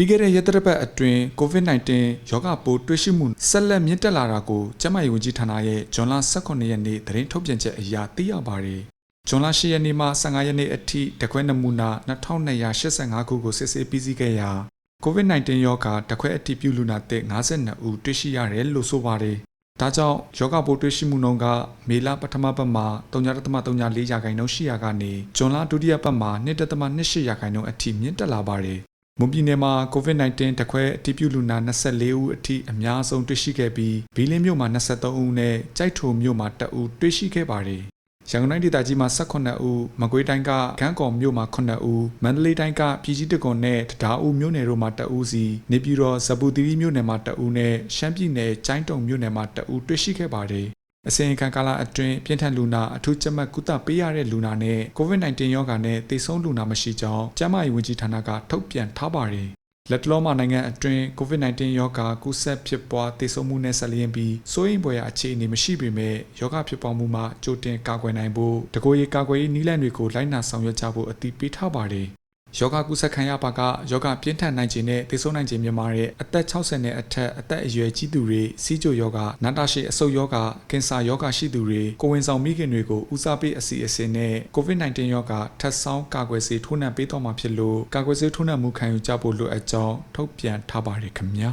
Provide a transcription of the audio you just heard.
ပြီးခဲ့တဲ့ရက်သတ္တပတ်အတွင်း COVID-19 ရောဂါပိုးတွေ့ရှိမှုဆက်လက်မြင့်တက်လာတာကိုကျန်းမာရေးဝန်ကြီးဌာနရဲ့ဇွန်လ18ရက်နေ့သတင်းထုတ်ပြန်ချက်အရသိရပါတယ်။ဇွန်လ10ရက်နေ့မှ15ရက်နေ့အထိတခွဲနမူနာ2285ခုကိုစစ်ဆေးပြီးစီးခဲ့ရာ COVID-19 ရောဂါတခွဲအတည်ပြုလူနာသစ်52ဦးတွေ့ရှိရတယ်လို့ဆိုပါတယ်။ဒါကြောင့်ယောဂပိုးတွေ့ရှိမှုနှုန်းကမေလပထမပတ်မှာ3.34ရာခိုင်နှုန်းရှိရာကနေဇွန်လဒုတိယပတ်မှာ1.28ရာခိုင်နှုန်းအထိမြင့်တက်လာပါတယ်။ မွန်ပြည်နယ်မှာ COVID-19 တခွဲအတည်ပြုလူနာ24ဦးအထိအများဆုံးတွေ့ရှိခဲ့ပြီးဘီလင်းမြို့မှာ23ဦးနဲ့ကြိုက်ထိုမြို့မှာ1ဦးတွေ့ရှိခဲ့ပါတယ်။ရန်ကုန်တိုင်းဒေသကြီးမှာ18ဦးမကွေးတိုင်းကခန်းကော်မြို့မှာ9ဦးမန္တလေးတိုင်းကပြည်ကြီးတကွန်နဲ့တဒါဦးမြို့နယ်တို့မှာ2ဦးစီနေပြည်တော်ဇပူတီရီမြို့နယ်မှာ2ဦးနဲ့ရှမ်းပြည်နယ်ကျိုင်းတုံမြို့နယ်မှာ2ဦးတွေ့ရှိခဲ့ပါတယ်။ အစင်ခံကာလအတွင်းပြင်းထန်လူနာအထူးကြက်မှတ်ကုသပေးရတဲ့လူနာနဲ့ COVID-19 ရောဂါနဲ့သေဆုံးလူနာမရှိကြောင်းကျန်းမာရေးဝန်ကြီးဌာနကထုတ်ပြန်ထားပါတယ်။လက်တလုံးမှာနိုင်ငံအတွင်း COVID-19 ရောဂါကူးစက်ဖြစ်ပွားသေဆုံးမှုနဲ့ဆက်လျင်းပြီးစိုးရိမ်ဖွယ်ရာအခြေအနေမရှိပေမဲ့ရောဂါဖြစ်ပွားမှုမှာကြိုတင်ကာကွယ်နိုင်ဖို့တကိုယ်ရေးကာကွယ်ရေးနည်းလမ်းတွေကိုလိုက်နာဆောင်ရွက်ကြဖို့အတည်ပြုထားပါတယ်။ ယောဂကုသခံရပါကယောဂပြင်းထန်နိုင်ခြင်းနဲ့သေဆုံးနိုင်ခြင်းမြန်မာတဲ့အသက်60နဲ့အထက်အသက်အရွယ်ကြီးသူတွေစီးကြိုယောဂနာတာရှည်အဆုတ်ယောဂကင်ဆာယောဂရှိသူတွေကိုယ်ဝန်ဆောင်မိခင်တွေကိုဦးစားပေးအစီအစဉ်နဲ့ COVID-19 ယောဂထပ်ဆောင်းကာကွယ်ဆေးထိုးနှံပေးတော့မှာဖြစ်လို့ကာကွယ်ဆေးထိုးနှံမှုခံယူကြဖို့လိုအပ်ကြောင်းထုတ်ပြန်ထားပါတယ်ခင်ဗျာ